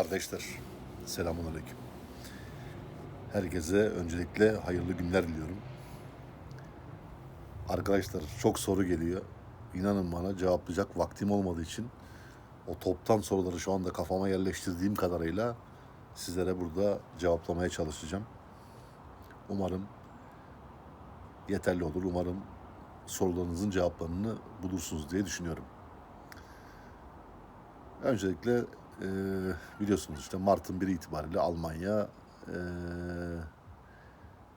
Kardeşler, selamun aleyküm. Herkese öncelikle hayırlı günler diliyorum. Arkadaşlar çok soru geliyor. İnanın bana cevaplayacak vaktim olmadığı için o toptan soruları şu anda kafama yerleştirdiğim kadarıyla sizlere burada cevaplamaya çalışacağım. Umarım yeterli olur. Umarım sorularınızın cevaplarını bulursunuz diye düşünüyorum. Öncelikle e, biliyorsunuz işte Mart'ın 1 itibariyle Almanya e,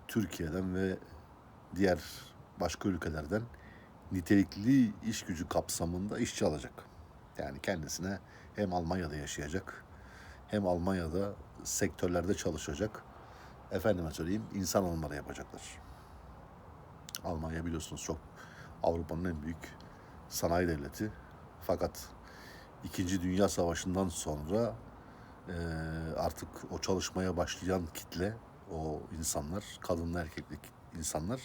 Türkiye'den ve diğer başka ülkelerden nitelikli iş gücü kapsamında işçi alacak. Yani kendisine hem Almanya'da yaşayacak hem Almanya'da sektörlerde çalışacak. Efendime söyleyeyim insan alımları yapacaklar. Almanya biliyorsunuz çok Avrupa'nın en büyük sanayi devleti. Fakat İkinci Dünya Savaşı'ndan sonra e, artık o çalışmaya başlayan kitle, o insanlar, kadınlı erkekli insanlar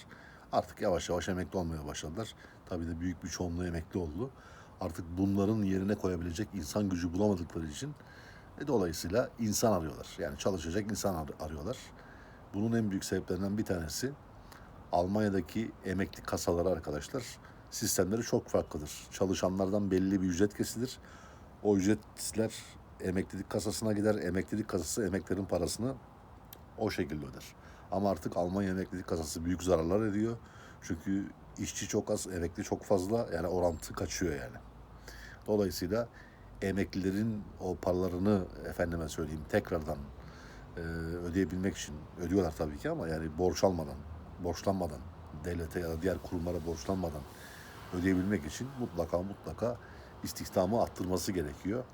artık yavaş yavaş emekli olmaya başladılar. Tabii de büyük bir çoğunluğu emekli oldu. Artık bunların yerine koyabilecek insan gücü bulamadıkları için e, dolayısıyla insan arıyorlar. Yani çalışacak insan ar- arıyorlar. Bunun en büyük sebeplerinden bir tanesi Almanya'daki emekli kasaları arkadaşlar sistemleri çok farklıdır. Çalışanlardan belli bir ücret kesilir. O ücretler emeklilik kasasına gider. Emeklilik kasası emeklerin parasını o şekilde öder. Ama artık Almanya emeklilik kasası büyük zararlar ediyor. Çünkü işçi çok az, emekli çok fazla. Yani orantı kaçıyor yani. Dolayısıyla emeklilerin o paralarını efendime söyleyeyim tekrardan e, ödeyebilmek için ödüyorlar tabii ki ama yani borç almadan, borçlanmadan, devlete ya da diğer kurumlara borçlanmadan ödeyebilmek için mutlaka mutlaka istihdamı arttırması gerekiyor.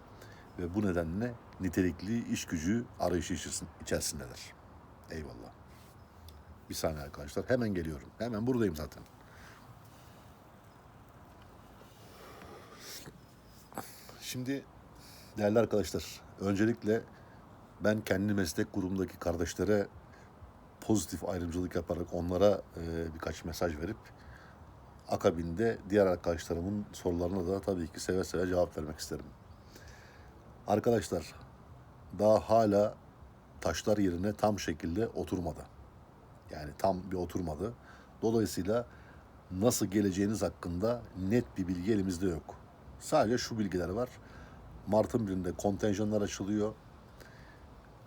Ve bu nedenle nitelikli iş gücü arayışı içerisin- içerisindeler. Eyvallah. Bir saniye arkadaşlar hemen geliyorum. Hemen buradayım zaten. Şimdi değerli arkadaşlar öncelikle ben kendi meslek grubumdaki kardeşlere pozitif ayrımcılık yaparak onlara e, birkaç mesaj verip akabinde diğer arkadaşlarımın sorularına da tabii ki seve seve cevap vermek isterim. Arkadaşlar daha hala taşlar yerine tam şekilde oturmadı. Yani tam bir oturmadı. Dolayısıyla nasıl geleceğiniz hakkında net bir bilgi elimizde yok. Sadece şu bilgiler var. Mart'ın birinde kontenjanlar açılıyor.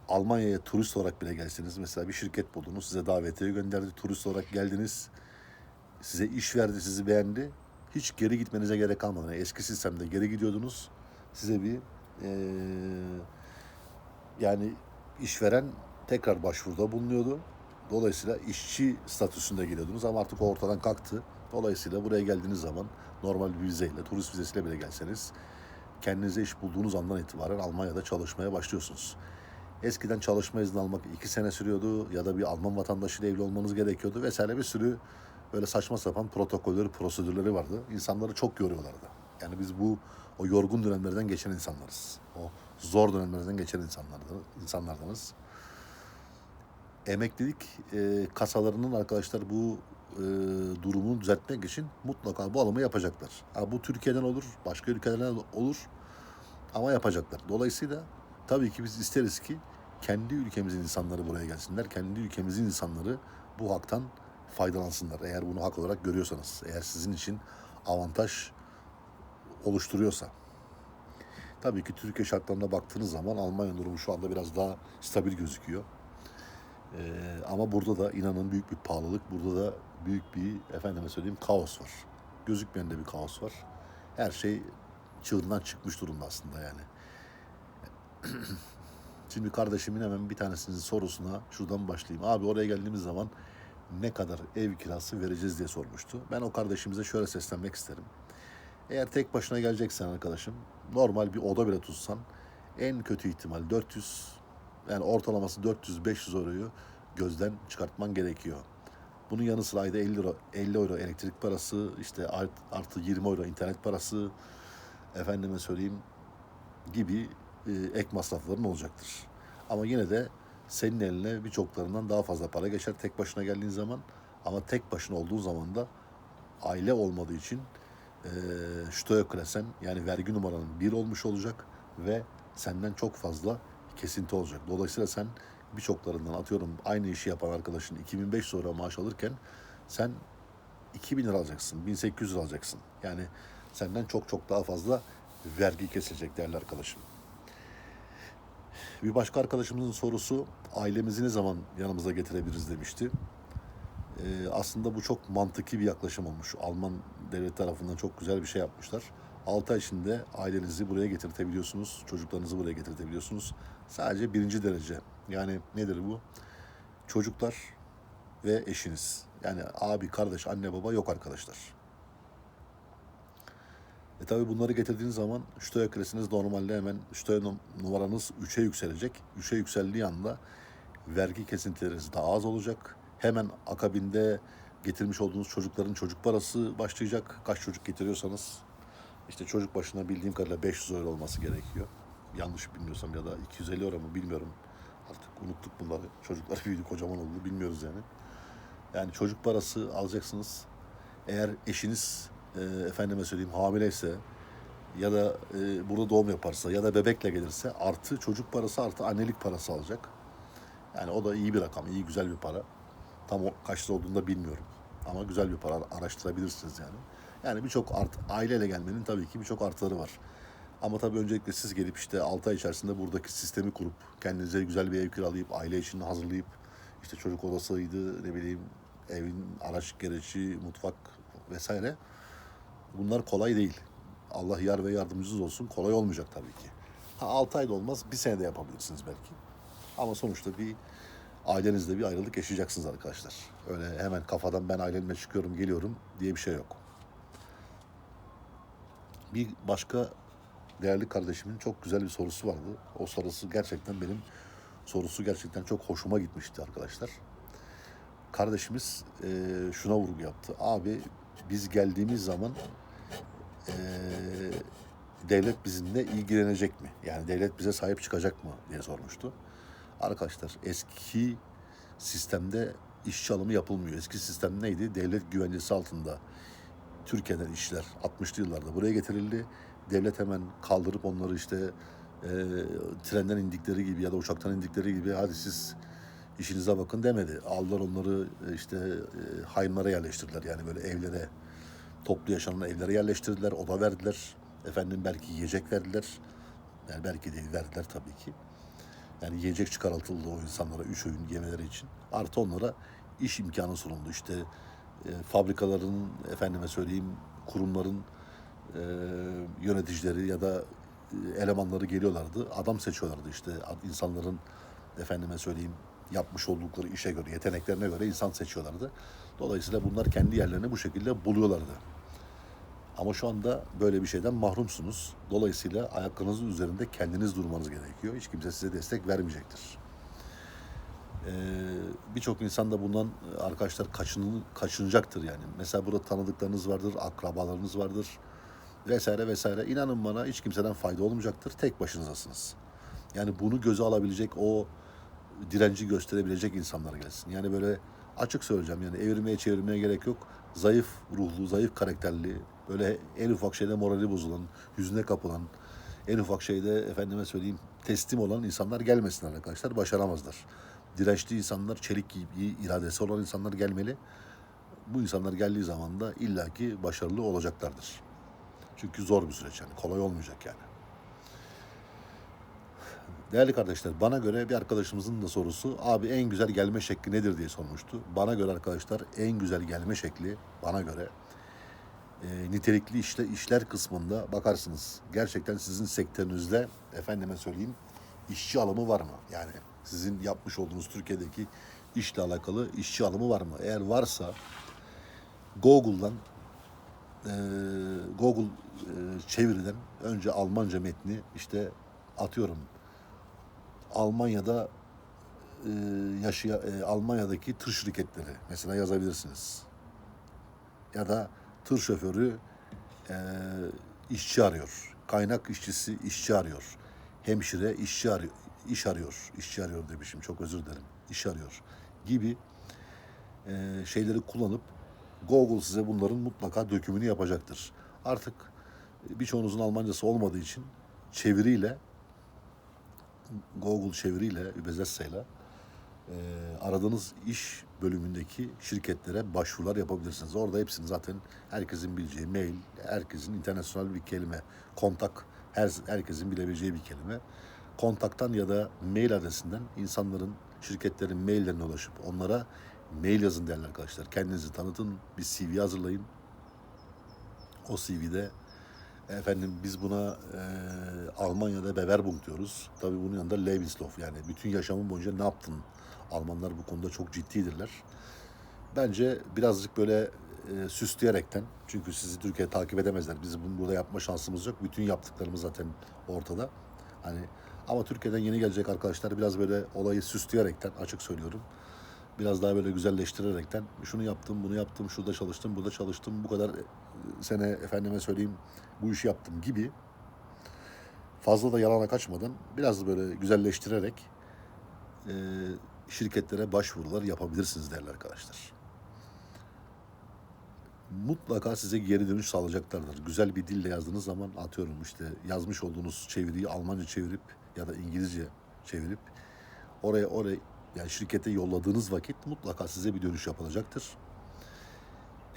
Almanya'ya turist olarak bile gelseniz mesela bir şirket buldunuz size davetiye gönderdi turist olarak geldiniz size iş verdi sizi beğendi. Hiç geri gitmenize gerek kalmadı. Yani eski sistemde geri gidiyordunuz. Size bir eee, yani işveren tekrar başvuruda bulunuyordu. Dolayısıyla işçi statüsünde geliyordunuz ama artık o ortadan kalktı. Dolayısıyla buraya geldiğiniz zaman normal bir vizeyle turist vizesiyle bile gelseniz kendinize iş bulduğunuz andan itibaren Almanya'da çalışmaya başlıyorsunuz. Eskiden çalışma izni almak iki sene sürüyordu ya da bir Alman vatandaşıyla evli olmanız gerekiyordu vesaire bir sürü böyle saçma sapan protokolleri, prosedürleri vardı. İnsanları çok yoruyorlardı. Yani biz bu o yorgun dönemlerden geçen insanlarız. O zor dönemlerden geçen insanlardı, insanlardanız. Emeklilik e, kasalarının arkadaşlar bu e, durumu düzeltmek için mutlaka bu alımı yapacaklar. Ha, bu Türkiye'den olur, başka ülkelerden olur ama yapacaklar. Dolayısıyla tabii ki biz isteriz ki kendi ülkemizin insanları buraya gelsinler. Kendi ülkemizin insanları bu haktan faydalansınlar. Eğer bunu hak olarak görüyorsanız, eğer sizin için avantaj oluşturuyorsa. Tabii ki Türkiye şartlarına baktığınız zaman Almanya durumu şu anda biraz daha stabil gözüküyor. Ee, ama burada da inanın büyük bir pahalılık, burada da büyük bir efendime söyleyeyim kaos var. Gözükmeyen de bir kaos var. Her şey çığırından çıkmış durumda aslında yani. Şimdi kardeşimin hemen bir tanesinin sorusuna şuradan başlayayım. Abi oraya geldiğimiz zaman ne kadar ev kirası vereceğiz diye sormuştu. Ben o kardeşimize şöyle seslenmek isterim. Eğer tek başına geleceksen arkadaşım normal bir oda bile tutsan en kötü ihtimal 400 yani ortalaması 400-500 euroyu gözden çıkartman gerekiyor. Bunun yanı sıra ayda 50 euro, 50 euro elektrik parası, işte art- artı 20 euro internet parası, efendime söyleyeyim gibi e, ek masrafların olacaktır. Ama yine de senin eline birçoklarından daha fazla para geçer tek başına geldiğin zaman. Ama tek başına olduğun zaman da aile olmadığı için e, Steuerklassen yani vergi numaranın bir olmuş olacak ve senden çok fazla kesinti olacak. Dolayısıyla sen birçoklarından atıyorum aynı işi yapan arkadaşın 2005 sonra maaş alırken sen 2000 lira alacaksın, 1800 lira alacaksın. Yani senden çok çok daha fazla vergi kesilecek değerli arkadaşım. Bir başka arkadaşımızın sorusu ailemizi ne zaman yanımıza getirebiliriz demişti. Ee, aslında bu çok mantıki bir yaklaşım olmuş. Alman devlet tarafından çok güzel bir şey yapmışlar. 6 ay içinde ailenizi buraya getirtebiliyorsunuz, çocuklarınızı buraya getirtebiliyorsunuz. Sadece birinci derece. Yani nedir bu? Çocuklar ve eşiniz. Yani abi, kardeş, anne, baba yok arkadaşlar. E tabi bunları getirdiğiniz zaman Steuer kresiniz normalde hemen num- numaranız 3'e yükselecek. 3'e yükseldiği anda vergi kesintileriniz daha az olacak. Hemen akabinde getirmiş olduğunuz çocukların çocuk parası başlayacak. Kaç çocuk getiriyorsanız işte çocuk başına bildiğim kadarıyla 500 euro olması gerekiyor. Yanlış bilmiyorsam ya da 250 euro mu bilmiyorum. Artık unuttuk bunları. Çocuklar büyüdü kocaman oldu bilmiyoruz yani. Yani çocuk parası alacaksınız. Eğer eşiniz e, efendime söyleyeyim hamileyse ya da e, burada doğum yaparsa ya da bebekle gelirse artı çocuk parası artı annelik parası alacak. Yani o da iyi bir rakam, iyi güzel bir para. Tam o kaçta olduğunu da bilmiyorum. Ama güzel bir para araştırabilirsiniz yani. Yani birçok art, aileyle gelmenin tabii ki birçok artıları var. Ama tabii öncelikle siz gelip işte 6 ay içerisinde buradaki sistemi kurup kendinize güzel bir ev kiralayıp aile için hazırlayıp işte çocuk odasıydı ne bileyim evin araç gereci, mutfak vesaire. Bunlar kolay değil. Allah yar ve yardımcınız olsun. Kolay olmayacak tabii ki. Ha 6 ayda olmaz, bir senede yapabilirsiniz belki. Ama sonuçta bir ailenizle bir ayrılık yaşayacaksınız arkadaşlar. Öyle hemen kafadan ben ailemle çıkıyorum, geliyorum diye bir şey yok. Bir başka değerli kardeşimin çok güzel bir sorusu vardı. O sorusu gerçekten benim sorusu gerçekten çok hoşuma gitmişti arkadaşlar. Kardeşimiz e, şuna vurgu yaptı. Abi biz geldiğimiz zaman e, devlet bizimle ilgilenecek mi? Yani devlet bize sahip çıkacak mı diye sormuştu. Arkadaşlar eski sistemde işçi alımı yapılmıyor. Eski sistem neydi? Devlet güvencesi altında Türkiye'den işçiler 60'lı yıllarda buraya getirildi. Devlet hemen kaldırıp onları işte e, trenden indikleri gibi ya da uçaktan indikleri gibi hadi siz işinize bakın demedi. Aldılar onları e, işte e, haymlara yerleştirdiler. Yani böyle evlere toplu yaşanan evlere yerleştirdiler. Oda verdiler. Efendim belki yiyecek verdiler. Yani belki değil verdiler tabii ki. Yani yiyecek çıkartıldı o insanlara üç öğün yemeleri için. Artı onlara iş imkanı sunuldu. İşte e, fabrikaların efendime söyleyeyim kurumların e, yöneticileri ya da e, elemanları geliyorlardı. Adam seçiyorlardı işte insanların efendime söyleyeyim yapmış oldukları işe göre, yeteneklerine göre insan seçiyorlardı. Dolayısıyla bunlar kendi yerlerini bu şekilde buluyorlardı. Ama şu anda böyle bir şeyden mahrumsunuz. Dolayısıyla ayaklarınızın üzerinde kendiniz durmanız gerekiyor. Hiç kimse size destek vermeyecektir. Ee, Birçok insan da bundan e, arkadaşlar kaçının, kaçınacaktır yani. Mesela burada tanıdıklarınız vardır, akrabalarınız vardır vesaire vesaire. İnanın bana hiç kimseden fayda olmayacaktır. Tek başınızasınız. Yani bunu göze alabilecek o direnci gösterebilecek insanlar gelsin. Yani böyle açık söyleyeceğim yani evirmeye çevirmeye gerek yok. Zayıf ruhlu, zayıf karakterli, böyle en ufak şeyde morali bozulan, yüzüne kapılan, en ufak şeyde efendime söyleyeyim teslim olan insanlar gelmesinler arkadaşlar. Başaramazlar. Dirençli insanlar, çelik gibi iradesi olan insanlar gelmeli. Bu insanlar geldiği zaman da illaki başarılı olacaklardır. Çünkü zor bir süreç yani. Kolay olmayacak yani. Değerli kardeşler bana göre bir arkadaşımızın da sorusu abi en güzel gelme şekli nedir diye sormuştu. Bana göre arkadaşlar en güzel gelme şekli bana göre e, nitelikli işle, işler kısmında bakarsınız. Gerçekten sizin sektörünüzde efendime söyleyeyim işçi alımı var mı? Yani sizin yapmış olduğunuz Türkiye'deki işle alakalı işçi alımı var mı? Eğer varsa Google'dan e, Google e, çeviriden önce Almanca metni işte atıyorum Almanya'da e, yaşaya e, Almanya'daki tır şirketleri mesela yazabilirsiniz. Ya da tır şoförü e, işçi arıyor. Kaynak işçisi işçi arıyor. Hemşire işçi arıyor. iş arıyor. İşçi arıyor demişim. Çok özür dilerim. İş arıyor gibi e, şeyleri kullanıp Google size bunların mutlaka dökümünü yapacaktır. Artık birçoğunuzun Almancası olmadığı için çeviriyle Google çeviriyle, Übersetze'yle e, aradığınız iş bölümündeki şirketlere başvurular yapabilirsiniz. Orada hepsini zaten herkesin bileceği mail, herkesin internasyonel bir kelime, kontak, her, herkesin bilebileceği bir kelime. Kontaktan ya da mail adresinden insanların, şirketlerin maillerine ulaşıp onlara mail yazın değerli arkadaşlar. Kendinizi tanıtın, bir CV hazırlayın. O CV'de efendim biz buna e, Almanya'da Bewerbung diyoruz. Tabii bunun yanında Lebenslauf yani bütün yaşamın boyunca ne yaptın? Almanlar bu konuda çok ciddidirler. Bence birazcık böyle e, süsleyerekten çünkü sizi Türkiye takip edemezler. Bizim bunu burada yapma şansımız yok. Bütün yaptıklarımız zaten ortada. Hani ama Türkiye'den yeni gelecek arkadaşlar biraz böyle olayı süsleyerekten açık söylüyorum. Biraz daha böyle güzelleştirerekten şunu yaptım, bunu yaptım, şurada çalıştım, burada çalıştım, bu kadar sene efendime söyleyeyim bu işi yaptım gibi fazla da yalana kaçmadan biraz böyle güzelleştirerek e, şirketlere başvurular yapabilirsiniz değerli arkadaşlar. Mutlaka size geri dönüş sağlayacaklardır. Güzel bir dille yazdığınız zaman atıyorum işte yazmış olduğunuz çeviriyi Almanca çevirip ya da İngilizce çevirip oraya oraya yani şirkete yolladığınız vakit mutlaka size bir dönüş yapılacaktır.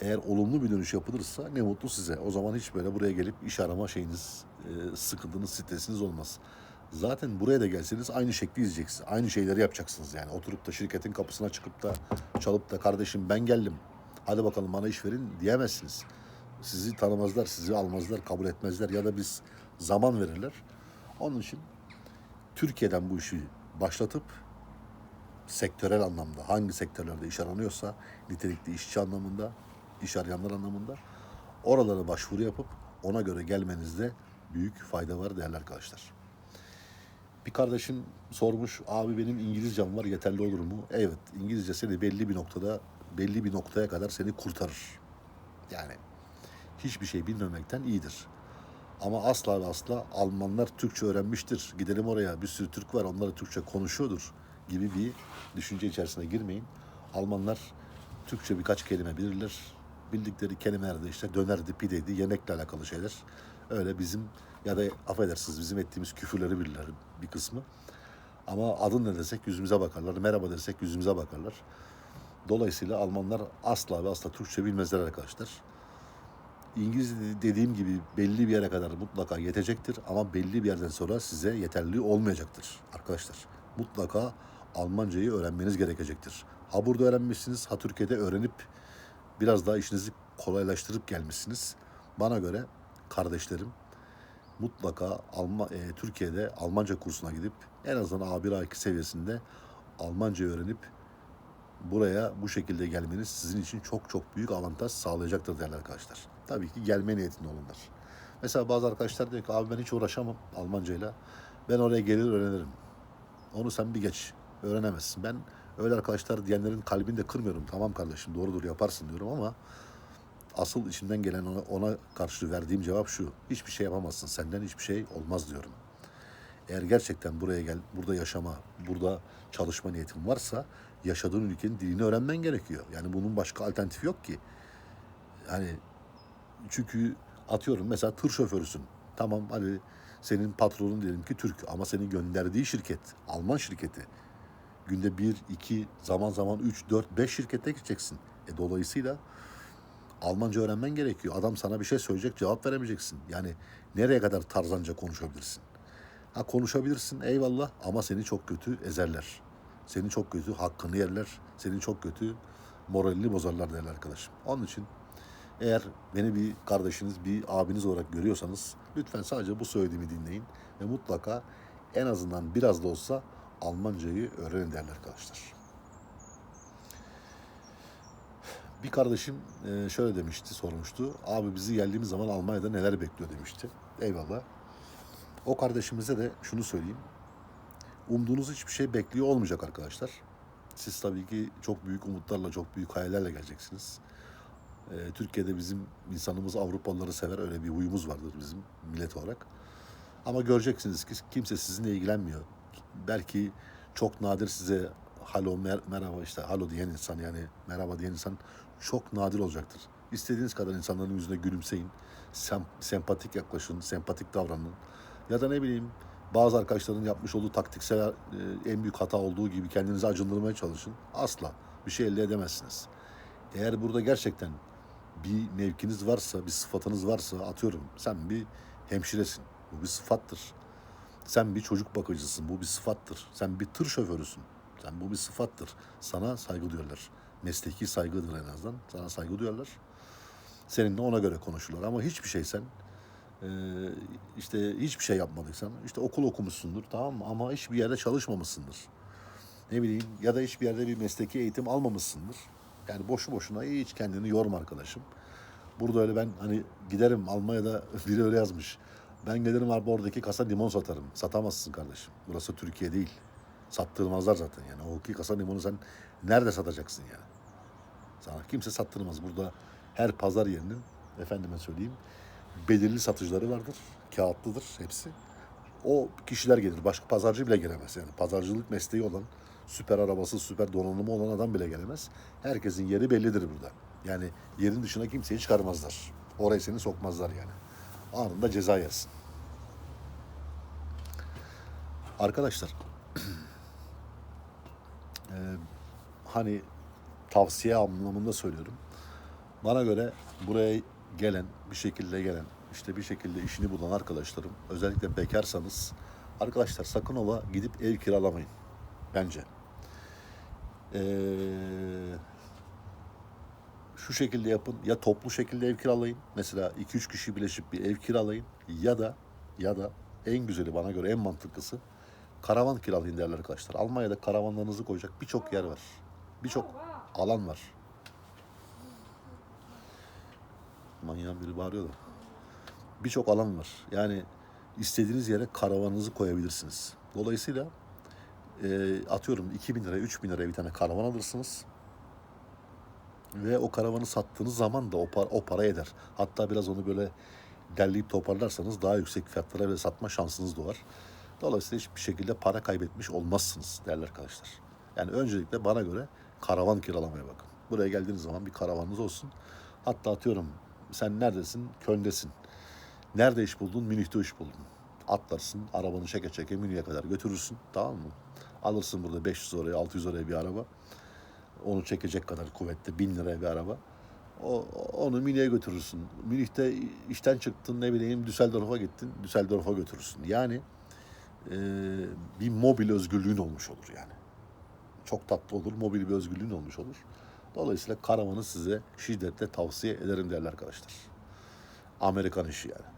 Eğer olumlu bir dönüş yapılırsa ne mutlu size. O zaman hiç böyle buraya gelip iş arama şeyiniz, e, sıkıntınız, stresiniz olmaz. Zaten buraya da gelseniz aynı şekli izleyeceksiniz. Aynı şeyleri yapacaksınız yani. Oturup da şirketin kapısına çıkıp da çalıp da kardeşim ben geldim. Hadi bakalım bana iş verin diyemezsiniz. Sizi tanımazlar, sizi almazlar, kabul etmezler ya da biz zaman verirler. Onun için Türkiye'den bu işi başlatıp sektörel anlamda hangi sektörlerde iş aranıyorsa nitelikli işçi anlamında, iş arayanlar anlamında oralara başvuru yapıp ona göre gelmenizde büyük fayda var değerli arkadaşlar. Bir kardeşim sormuş abi benim İngilizcem var yeterli olur mu? Evet İngilizce seni belli bir noktada belli bir noktaya kadar seni kurtarır. Yani hiçbir şey bilmemekten iyidir. Ama asla ve asla Almanlar Türkçe öğrenmiştir. Gidelim oraya bir sürü Türk var onları Türkçe konuşuyordur gibi bir düşünce içerisine girmeyin. Almanlar Türkçe birkaç kelime bilirler. Bildikleri kelimeler de işte dönerdi, pideydi, yemekle alakalı şeyler. Öyle bizim ya da affedersiniz bizim ettiğimiz küfürleri bilirler bir kısmı. Ama adın ne desek yüzümüze bakarlar. Merhaba desek yüzümüze bakarlar. Dolayısıyla Almanlar asla ve asla Türkçe bilmezler arkadaşlar. İngilizce dediğim gibi belli bir yere kadar mutlaka yetecektir ama belli bir yerden sonra size yeterli olmayacaktır arkadaşlar. Mutlaka Almancayı öğrenmeniz gerekecektir. Ha burada öğrenmişsiniz, ha Türkiye'de öğrenip biraz daha işinizi kolaylaştırıp gelmişsiniz. Bana göre kardeşlerim mutlaka Alma, e, Türkiye'de Almanca kursuna gidip en azından A1 A2 seviyesinde Almanca öğrenip buraya bu şekilde gelmeniz sizin için çok çok büyük avantaj sağlayacaktır değerli arkadaşlar. Tabii ki gelme niyetinde olunlar. Mesela bazı arkadaşlar diyor ki abi ben hiç uğraşamam Almancayla. Ben oraya gelir öğrenirim. Onu sen bir geç. Öğrenemezsin. Ben öyle arkadaşlar diyenlerin kalbini de kırmıyorum. Tamam kardeşim doğrudur yaparsın diyorum ama asıl içimden gelen ona, ona karşı verdiğim cevap şu. Hiçbir şey yapamazsın. Senden hiçbir şey olmaz diyorum. Eğer gerçekten buraya gel, burada yaşama, burada çalışma niyetin varsa yaşadığın ülkenin dilini öğrenmen gerekiyor. Yani bunun başka alternatifi yok ki. Yani çünkü atıyorum mesela tır şoförüsün. Tamam hani senin patronun diyelim ki Türk ama senin gönderdiği şirket Alman şirketi. Günde bir, iki, zaman zaman üç, dört, beş şirkete gideceksin. E dolayısıyla Almanca öğrenmen gerekiyor. Adam sana bir şey söyleyecek cevap veremeyeceksin. Yani nereye kadar tarzanca konuşabilirsin? Ha konuşabilirsin eyvallah ama seni çok kötü ezerler. Seni çok kötü hakkını yerler. Seni çok kötü moralini bozarlar değerli arkadaşım. Onun için eğer beni bir kardeşiniz, bir abiniz olarak görüyorsanız lütfen sadece bu söylediğimi dinleyin ve mutlaka en azından biraz da olsa Almancayı öğrenin değerli arkadaşlar. Bir kardeşim e, şöyle demişti, sormuştu. Abi bizi geldiğimiz zaman Almanya'da neler bekliyor demişti. Eyvallah. O kardeşimize de şunu söyleyeyim. Umduğunuz hiçbir şey bekliyor olmayacak arkadaşlar. Siz tabii ki çok büyük umutlarla, çok büyük hayallerle geleceksiniz. Ee, Türkiye'de bizim insanımız Avrupalıları sever. Öyle bir huyumuz vardır bizim millet olarak. Ama göreceksiniz ki kimse sizinle ilgilenmiyor. Belki çok nadir size halo mer- merhaba işte halo diyen insan yani merhaba diyen insan çok nadir olacaktır. İstediğiniz kadar insanların yüzüne gülümseyin. Sem- sempatik yaklaşın, sempatik davranın. Ya da ne bileyim bazı arkadaşların yapmış olduğu taktiksel e, en büyük hata olduğu gibi kendinizi acındırmaya çalışın. Asla bir şey elde edemezsiniz. Eğer burada gerçekten bir mevkiniz varsa, bir sıfatınız varsa atıyorum sen bir hemşiresin. Bu bir sıfattır. Sen bir çocuk bakıcısın. Bu bir sıfattır. Sen bir tır şoförüsün. Sen bu bir sıfattır. Sana saygı duyarlar. Mesleki saygıdır en azından. Sana saygı duyarlar. Seninle ona göre konuşurlar. Ama hiçbir şey sen e, işte hiçbir şey yapmadıysan işte okul okumuşsundur tamam mı? Ama hiçbir yerde çalışmamışsındır. Ne bileyim ya da hiçbir yerde bir mesleki eğitim almamışsındır. Yani boşu boşuna hiç kendini yorma arkadaşım. Burada öyle ben hani giderim Almanya'da biri öyle yazmış. Ben gelirim abi oradaki kasa limon satarım. Satamazsın kardeşim. Burası Türkiye değil. Sattırmazlar zaten yani. O iki kasa limonu sen nerede satacaksın yani? Sana kimse sattırmaz. Burada her pazar yerinin efendime söyleyeyim belirli satıcıları vardır. Kağıtlıdır hepsi. O kişiler gelir. Başka pazarcı bile gelemez. Yani pazarcılık mesleği olan, süper arabası, süper donanımı olan adam bile gelemez. Herkesin yeri bellidir burada. Yani yerin dışına kimseyi çıkarmazlar. Oraya seni sokmazlar yani. Anında ceza yersin. Arkadaşlar eee, hani tavsiye anlamında söylüyorum. Bana göre buraya gelen, bir şekilde gelen, işte bir şekilde işini bulan arkadaşlarım, özellikle bekarsanız, arkadaşlar sakın ola gidip ev kiralamayın. Bence. Ee, şu şekilde yapın. Ya toplu şekilde ev kiralayın. Mesela 2-3 kişi birleşip bir ev kiralayın. Ya da ya da en güzeli bana göre en mantıklısı karavan kiralayın değerli arkadaşlar. Almanya'da karavanlarınızı koyacak birçok yer var. Birçok alan var. Manyağın biri bağırıyor da. Birçok alan var. Yani istediğiniz yere karavanınızı koyabilirsiniz. Dolayısıyla e, atıyorum 2000 liraya 3000 liraya bir tane karavan alırsınız. Ve o karavanı sattığınız zaman da o, para, o para eder. Hatta biraz onu böyle derleyip toparlarsanız daha yüksek fiyatlara bile satma şansınız doğar. Dolayısıyla hiçbir şekilde para kaybetmiş olmazsınız değerli arkadaşlar. Yani öncelikle bana göre karavan kiralamaya bakın. Buraya geldiğiniz zaman bir karavanınız olsun. Hatta atıyorum sen neredesin? Köln'desin. Nerede iş buldun? Münih'te iş buldun. Atlarsın, arabanı çeke çeke Münih'e kadar götürürsün. Tamam mı? Alırsın burada 500 oraya, 600 oraya bir araba. Onu çekecek kadar kuvvetli 1000 liraya bir araba. O, onu Münih'e götürürsün. Münih'te işten çıktın ne bileyim Düsseldorf'a gittin. Düsseldorf'a götürürsün. Yani e, bir mobil özgürlüğün olmuş olur yani. Çok tatlı olur. Mobil bir özgürlüğün olmuş olur. Dolayısıyla karavanı size şiddetle tavsiye ederim değerli arkadaşlar. Amerikan işi yani.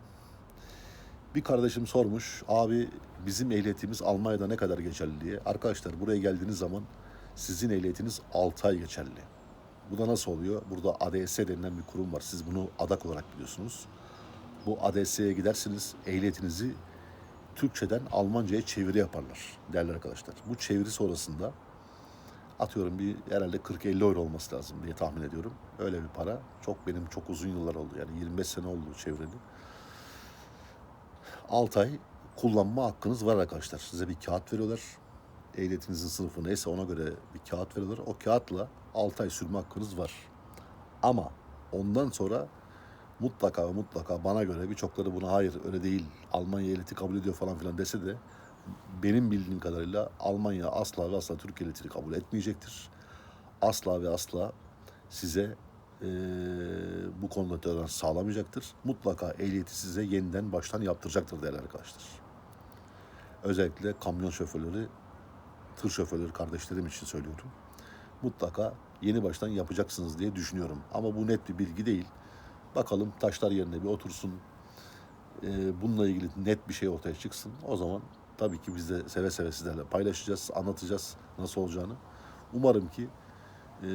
Bir kardeşim sormuş, abi bizim ehliyetimiz Almanya'da ne kadar geçerli diye. Arkadaşlar buraya geldiğiniz zaman sizin ehliyetiniz 6 ay geçerli. Bu da nasıl oluyor? Burada ADS denilen bir kurum var. Siz bunu adak olarak biliyorsunuz. Bu ADS'ye gidersiniz, ehliyetinizi Türkçeden Almanca'ya çeviri yaparlar değerli arkadaşlar. Bu çeviri sonrasında atıyorum bir herhalde 40-50 euro olması lazım diye tahmin ediyorum. Öyle bir para. Çok benim çok uzun yıllar oldu. Yani 25 sene oldu çevreli. 6 ay kullanma hakkınız var arkadaşlar. Size bir kağıt veriyorlar. Ehliyetinizin sınıfı neyse ona göre bir kağıt veriyorlar. O kağıtla 6 ay sürme hakkınız var. Ama ondan sonra mutlaka mutlaka bana göre birçokları buna hayır öyle değil Almanya ehliyeti kabul ediyor falan filan dese de benim bildiğim kadarıyla Almanya asla ve asla Türk ehliyetini kabul etmeyecektir. Asla ve asla size eee, bu konuda tolerans sağlamayacaktır. Mutlaka ehliyeti size yeniden baştan yaptıracaktır değerli arkadaşlar. Özellikle kamyon şoförleri, tır şoförleri kardeşlerim için söylüyorum. Mutlaka yeni baştan yapacaksınız diye düşünüyorum. Ama bu net bir bilgi değil. Bakalım taşlar yerine bir otursun. Ee, bununla ilgili net bir şey ortaya çıksın. O zaman tabii ki biz de seve seve sizlerle paylaşacağız, anlatacağız nasıl olacağını. Umarım ki e,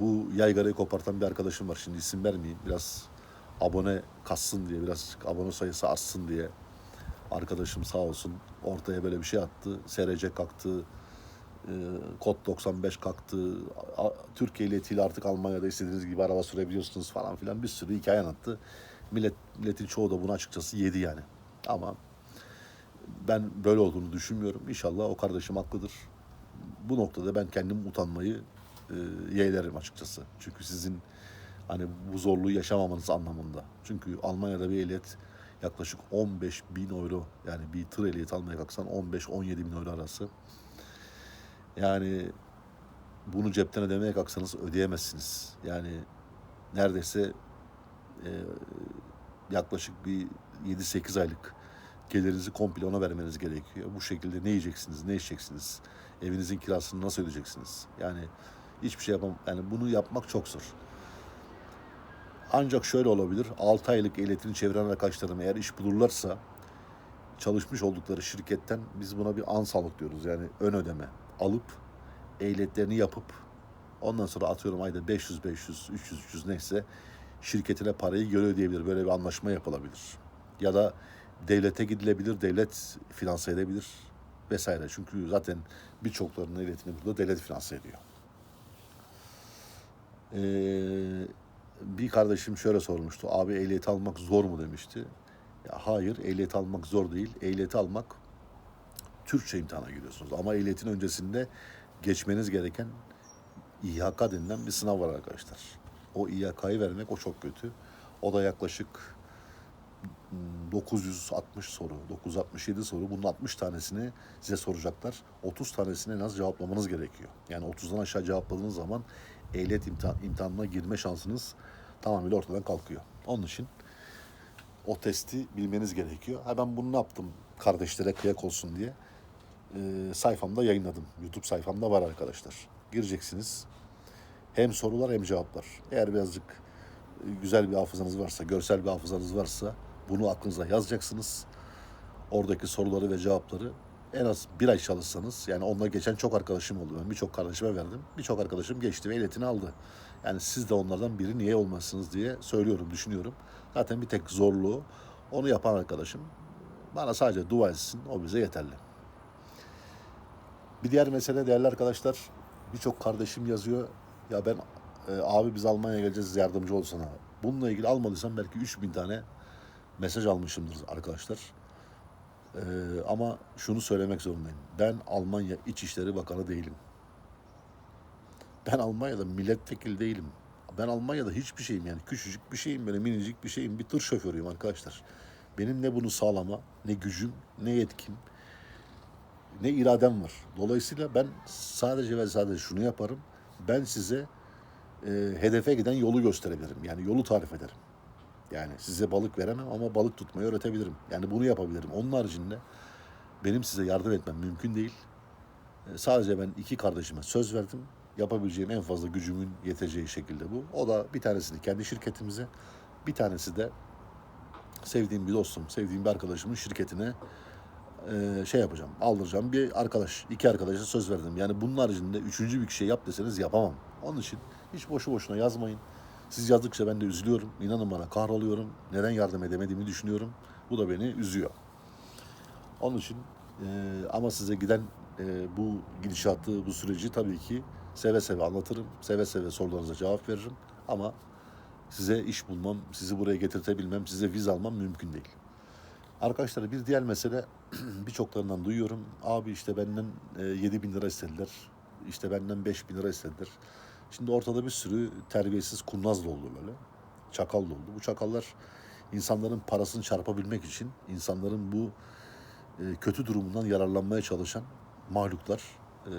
bu yaygarayı kopartan bir arkadaşım var. Şimdi isim vermeyeyim. Biraz abone kassın diye, biraz abone sayısı artsın diye arkadaşım sağ olsun ortaya böyle bir şey attı. SRC kalktı, kod 95 kalktı. Türkiye ehliyetiyle artık Almanya'da istediğiniz gibi araba sürebiliyorsunuz falan filan bir sürü hikaye anlattı. Millet, milletin çoğu da bunu açıkçası yedi yani. Ama ben böyle olduğunu düşünmüyorum. İnşallah o kardeşim haklıdır. Bu noktada ben kendim utanmayı e, yeğlerim açıkçası. Çünkü sizin hani bu zorluğu yaşamamanız anlamında. Çünkü Almanya'da bir ehliyet yaklaşık 15 bin euro yani bir tır ehliyeti almaya kalksan 15-17 bin euro arası. Yani bunu cepten ödemeye kalksanız ödeyemezsiniz. Yani neredeyse e, yaklaşık bir 7-8 aylık gelirinizi komple ona vermeniz gerekiyor. Bu şekilde ne yiyeceksiniz, ne içeceksiniz, evinizin kirasını nasıl ödeyeceksiniz? Yani hiçbir şey yapam. Yani bunu yapmak çok zor. Ancak şöyle olabilir. 6 aylık ehliyetini çeviren arkadaşlarım eğer iş bulurlarsa çalışmış oldukları şirketten biz buna bir an sağlık diyoruz. Yani ön ödeme alıp ehliyetlerini yapıp ondan sonra atıyorum ayda 500 500 300 300 neyse şirketine parayı göre ödeyebilir. Böyle bir anlaşma yapılabilir. Ya da devlete gidilebilir, devlet finanse edebilir vesaire. Çünkü zaten birçoklarının ehliyetini burada devlet finanse ediyor. Ee, bir kardeşim şöyle sormuştu. Abi ehliyet almak zor mu demişti. Ya hayır, ehliyet almak zor değil. Ehliyeti almak Türkçe imtihana giriyorsunuz. Ama ehliyetin öncesinde geçmeniz gereken İHK denilen bir sınav var arkadaşlar. O İHK'yı vermek o çok kötü. O da yaklaşık hmm, 960 soru, 967 soru. Bunun 60 tanesini size soracaklar. 30 tanesini en az cevaplamanız gerekiyor. Yani 30'dan aşağı cevapladığınız zaman ehliyet imtihan, imtihanına girme şansınız tamamıyla ortadan kalkıyor. Onun için o testi bilmeniz gerekiyor. Ha ben bunu ne yaptım kardeşlere kıyak olsun diye. Ee, sayfamda yayınladım. YouTube sayfamda var arkadaşlar. Gireceksiniz. Hem sorular hem cevaplar. Eğer birazcık e, güzel bir hafızanız varsa, görsel bir hafızanız varsa bunu aklınıza yazacaksınız. Oradaki soruları ve cevapları en az bir ay çalışsanız, yani onunla geçen çok arkadaşım oldu. Ben birçok kardeşime verdim. Birçok arkadaşım geçti ve ehliyetini aldı. Yani siz de onlardan biri niye olmazsınız diye söylüyorum, düşünüyorum. Zaten bir tek zorluğu onu yapan arkadaşım bana sadece dua etsin, o bize yeterli. Bir diğer mesele değerli arkadaşlar, birçok kardeşim yazıyor. Ya ben e, abi biz Almanya'ya geleceğiz yardımcı olsana. Bununla ilgili almadıysam belki 3000 tane mesaj almışımdır arkadaşlar. Ee, ama şunu söylemek zorundayım. Ben Almanya İçişleri Bakanı değilim. Ben Almanya'da milletvekili değilim. Ben Almanya'da hiçbir şeyim yani küçücük bir şeyim böyle minicik bir şeyim bir tır şoförüyüm arkadaşlar. Benim ne bunu sağlama ne gücüm ne yetkim ne iradem var. Dolayısıyla ben sadece ve sadece şunu yaparım. Ben size e, hedefe giden yolu gösterebilirim. Yani yolu tarif ederim. Yani size balık veremem ama balık tutmayı öğretebilirim. Yani bunu yapabilirim. Onun haricinde benim size yardım etmem mümkün değil. E, Sadece ben iki kardeşime söz verdim. Yapabileceğim en fazla gücümün yeteceği şekilde bu. O da bir tanesini kendi şirketimize, bir tanesi de sevdiğim bir dostum, sevdiğim bir arkadaşımın şirketine e, şey yapacağım, aldıracağım bir arkadaş, iki arkadaşa söz verdim. Yani bunun haricinde üçüncü bir şey yap deseniz yapamam. Onun için hiç boşu boşuna yazmayın. Siz yazdıkça ben de üzülüyorum. İnanın bana kahroluyorum. Neden yardım edemediğimi düşünüyorum. Bu da beni üzüyor. Onun için e, ama size giden e, bu gidişatı, bu süreci tabii ki seve seve anlatırım. Seve seve sorularınıza cevap veririm. Ama size iş bulmam, sizi buraya getirtebilmem, size vize almam mümkün değil. Arkadaşlar bir diğer mesele birçoklarından duyuyorum. Abi işte benden e, 7 bin lira istediler. İşte benden 5 bin lira istediler. Şimdi ortada bir sürü terbiyesiz kurnaz doldu böyle. Çakal doldu. Bu çakallar insanların parasını çarpabilmek için insanların bu e, kötü durumundan yararlanmaya çalışan mahluklar e,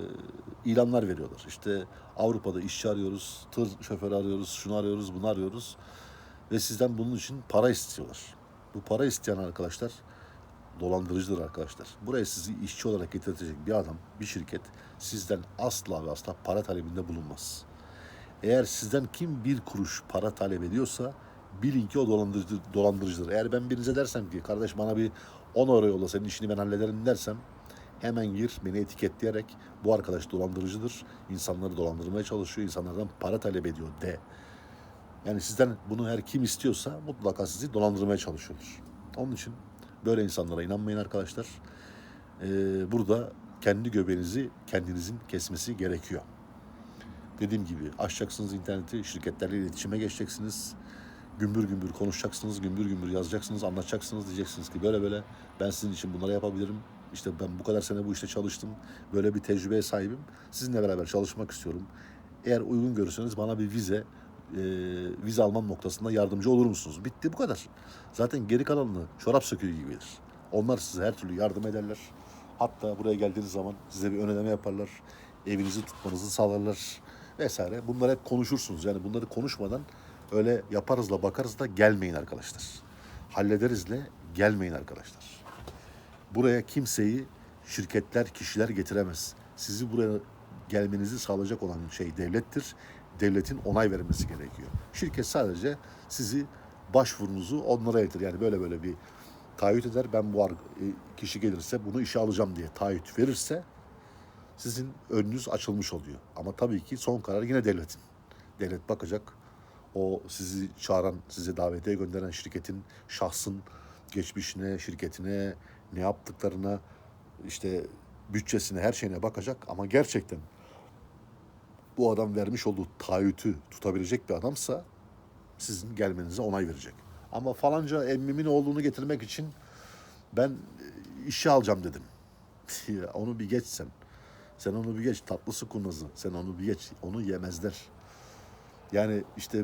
ilanlar veriyorlar. İşte Avrupa'da işçi arıyoruz, tır şoförü arıyoruz, şunu arıyoruz, bunu arıyoruz. Ve sizden bunun için para istiyorlar. Bu para isteyen arkadaşlar dolandırıcıdır arkadaşlar. Buraya sizi işçi olarak getirecek bir adam, bir şirket sizden asla ve asla para talebinde bulunmaz. Eğer sizden kim bir kuruş para talep ediyorsa bilin ki o dolandırıcı, dolandırıcıdır. Eğer ben birinize dersem ki kardeş bana bir 10 euro yolla senin işini ben hallederim dersem hemen gir beni etiketleyerek bu arkadaş dolandırıcıdır. İnsanları dolandırmaya çalışıyor. insanlardan para talep ediyor de. Yani sizden bunu her kim istiyorsa mutlaka sizi dolandırmaya çalışıyordur. Onun için böyle insanlara inanmayın arkadaşlar. Ee, burada kendi göbeğinizi kendinizin kesmesi gerekiyor. Dediğim gibi açacaksınız interneti, şirketlerle iletişime geçeceksiniz. Gümbür gümbür konuşacaksınız, gümbür gümbür yazacaksınız, anlatacaksınız. Diyeceksiniz ki böyle böyle ben sizin için bunları yapabilirim. İşte ben bu kadar sene bu işte çalıştım. Böyle bir tecrübeye sahibim. Sizinle beraber çalışmak istiyorum. Eğer uygun görürseniz bana bir vize vize almam noktasında yardımcı olur musunuz? Bitti bu kadar. Zaten geri kalanını çorap söküğü gibidir. Onlar size her türlü yardım ederler. Hatta buraya geldiğiniz zaman size bir ön ödeme yaparlar. Evinizi tutmanızı sağlarlar vesaire. Bunları hep konuşursunuz. Yani bunları konuşmadan öyle yaparızla bakarızla gelmeyin arkadaşlar. Hallederizle gelmeyin arkadaşlar. Buraya kimseyi şirketler, kişiler getiremez. Sizi buraya gelmenizi sağlayacak olan şey devlettir. Devletin onay vermesi gerekiyor. Şirket sadece sizi başvurunuzu onlara iletir. Yani böyle böyle bir taahhüt eder. Ben bu e, kişi gelirse bunu işe alacağım diye taahhüt verirse sizin önünüz açılmış oluyor. Ama tabii ki son karar yine devletin. Devlet bakacak. O sizi çağıran, sizi davetiye gönderen şirketin, şahsın geçmişine, şirketine, ne yaptıklarına, işte bütçesine, her şeyine bakacak. Ama gerçekten bu adam vermiş olduğu taahhütü tutabilecek bir adamsa sizin gelmenize onay verecek. Ama falanca emmimin oğlunu getirmek için ben e, işe alacağım dedim. Onu bir geç sen. Sen onu bir geç. Tatlısı kurnazı. Sen onu bir geç. Onu yemezler. Yani işte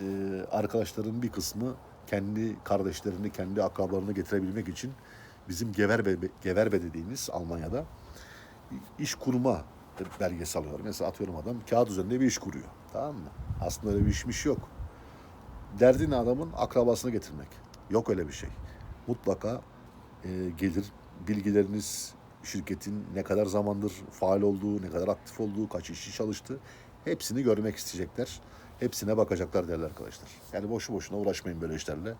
e, arkadaşların bir kısmı kendi kardeşlerini, kendi akrabalarını getirebilmek için bizim Geverbe, Geverbe dediğimiz Almanya'da iş kurma belgesi alıyorlar. Mesela atıyorum adam kağıt üzerinde bir iş kuruyor. Tamam mı? Aslında öyle bir işmiş yok. Derdin adamın akrabasını getirmek. Yok öyle bir şey. Mutlaka e, gelir bilgileriniz şirketin ne kadar zamandır faal olduğu, ne kadar aktif olduğu, kaç işçi çalıştı hepsini görmek isteyecekler. Hepsine bakacaklar değerli arkadaşlar. Yani boşu boşuna uğraşmayın böyle işlerle.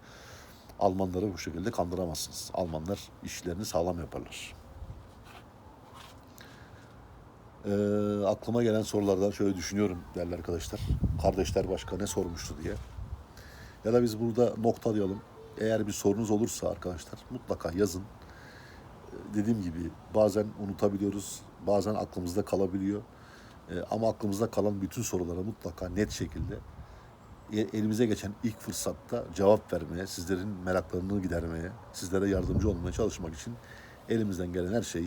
Almanları bu şekilde kandıramazsınız. Almanlar işlerini sağlam yaparlar. Ee, aklıma gelen sorulardan şöyle düşünüyorum değerli arkadaşlar. Kardeşler başka ne sormuştu diye. Ya da biz burada noktalayalım. Eğer bir sorunuz olursa arkadaşlar mutlaka yazın. Ee, Dediğim gibi bazen unutabiliyoruz, bazen aklımızda kalabiliyor. Ee, ama aklımızda kalan bütün sorulara mutlaka net şekilde e- elimize geçen ilk fırsatta cevap vermeye, sizlerin meraklarını gidermeye, sizlere yardımcı olmaya çalışmak için elimizden gelen her şeyi